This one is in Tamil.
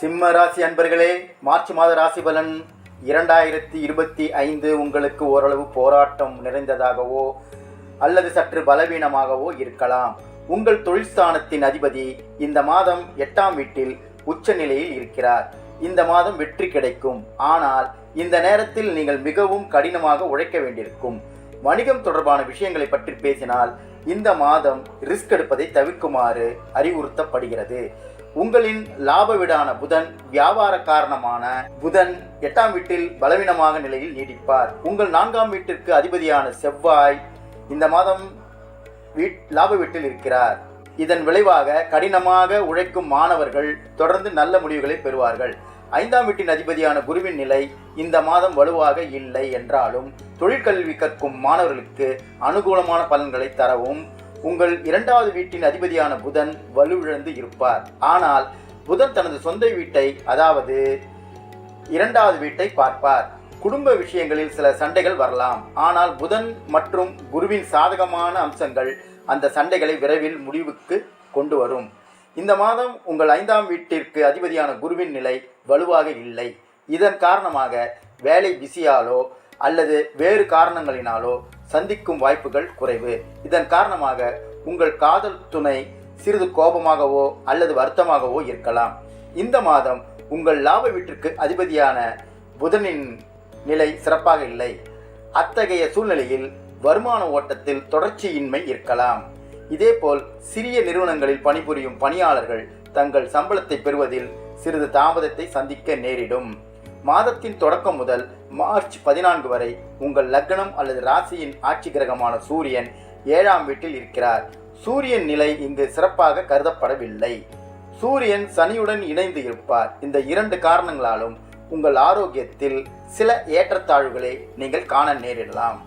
சிம்ம ராசி அன்பர்களே மார்ச் மாத ராசி பலன் இரண்டாயிரத்தி இருபத்தி ஐந்து உங்களுக்கு ஓரளவு போராட்டம் நிறைந்ததாகவோ அல்லது சற்று பலவீனமாகவோ இருக்கலாம். உங்கள் தொழில்ஸ்தானத்தின் அதிபதி இந்த மாதம் எட்டாம் வீட்டில் உச்ச நிலையில் இருக்கிறார். இந்த மாதம் வெற்றி கிடைக்கும். ஆனால் இந்த நேரத்தில் நீங்கள் மிகவும் கடினமாக உழைக்க வேண்டியிருக்கும். வணிகம் தொடர்பான விஷயங்களை பற்றி பேசினால் இந்த மாதம் ரிஸ்க் எடுப்பதை தவிர்க்குமாறு அறிவுறுத்தப்படுகிறது. உங்களின் லாப வீடான புதன் வியாபார காரணமான புதன் எட்டாம் வீட்டில் பலவீனமாக நிலையில் நீடிப்பார். உங்கள் நான்காம் வீட்டிற்கு அதிபதியான செவ்வாய் இந்த மாதம் வீட் லாப வீட்டில் இருக்கிறார். இதன் விளைவாக கடினமாக உழைக்கும் மாணவர்கள் தொடர்ந்து நல்ல முடிவுகளை பெறுவார்கள். ஐந்தாம் வீட்டின் அதிபதியான குருவின் நிலை இந்த மாதம் வலுவாக இல்லை என்றாலும் தொழிற்கல்வி கற்கும் மாணவர்களுக்கு அனுகூலமான பலன்களை தரவும் உங்கள் இரண்டாவது வீட்டின் அதிபதியான புதன் வலுவிழந்து இருப்பார். ஆனால் புதன் தனது சொந்த வீட்டை அதாவது இரண்டாவது வீட்டை பார்ப்பார். குடும்ப விஷயங்களில் சில சண்டைகள் வரலாம். ஆனால் புதன் மற்றும் குருவின் சாதகமான அம்சங்கள் அந்த சண்டைகளை விரைவில் முடிவுக்கு கொண்டு வரும். இந்த மாதம் உங்கள் ஐந்தாம் வீட்டிற்கு அதிபதியான குருவின் நிலை வலுவாக இல்லை. இதன் காரணமாக வேலை பிஸியாலோ அல்லது வேறு காரணங்களினாலோ சந்திக்கும் வாய்ப்புகள் குறைவு. இதன் காரணமாக உங்கள் காதல் துணை சிறிது கோபமாகவோ அல்லது வருத்தமாகவோ இருக்கலாம். இந்த மாதம் உங்கள் லாப வீட்டிற்கு அதிபதியான புதனின் நிலை சிறப்பாக இல்லை. அத்தகைய சூழ்நிலையில் வருமான ஓட்டத்தில் தொடர்ச்சியின்மை இருக்கலாம். இதேபோல் சிறிய நிறுவனங்களில் பணிபுரியும் பணியாளர்கள் தங்கள் சம்பளத்தை பெறுவதில் சிறிது தாமதத்தை சந்திக்க நேரிடும். மாதத்தின் தொடக்கம் முதல் மார்ச் பதினான்கு வரை உங்கள் லக்னம் அல்லது ராசியின் ஆட்சி கிரகமான சூரியன் ஏழாம் வீட்டில் இருக்கிறார். சூரியன் நிலை இங்கு சிறப்பாக கருதப்படவில்லை. சூரியன் சனியுடன் இணைந்து இருப்பார். இந்த இரண்டு காரணங்களாலும் உங்கள் ஆரோக்கியத்தில் சில ஏற்றத்தாழ்வுகளை நீங்கள் காண நேரிடலாம்.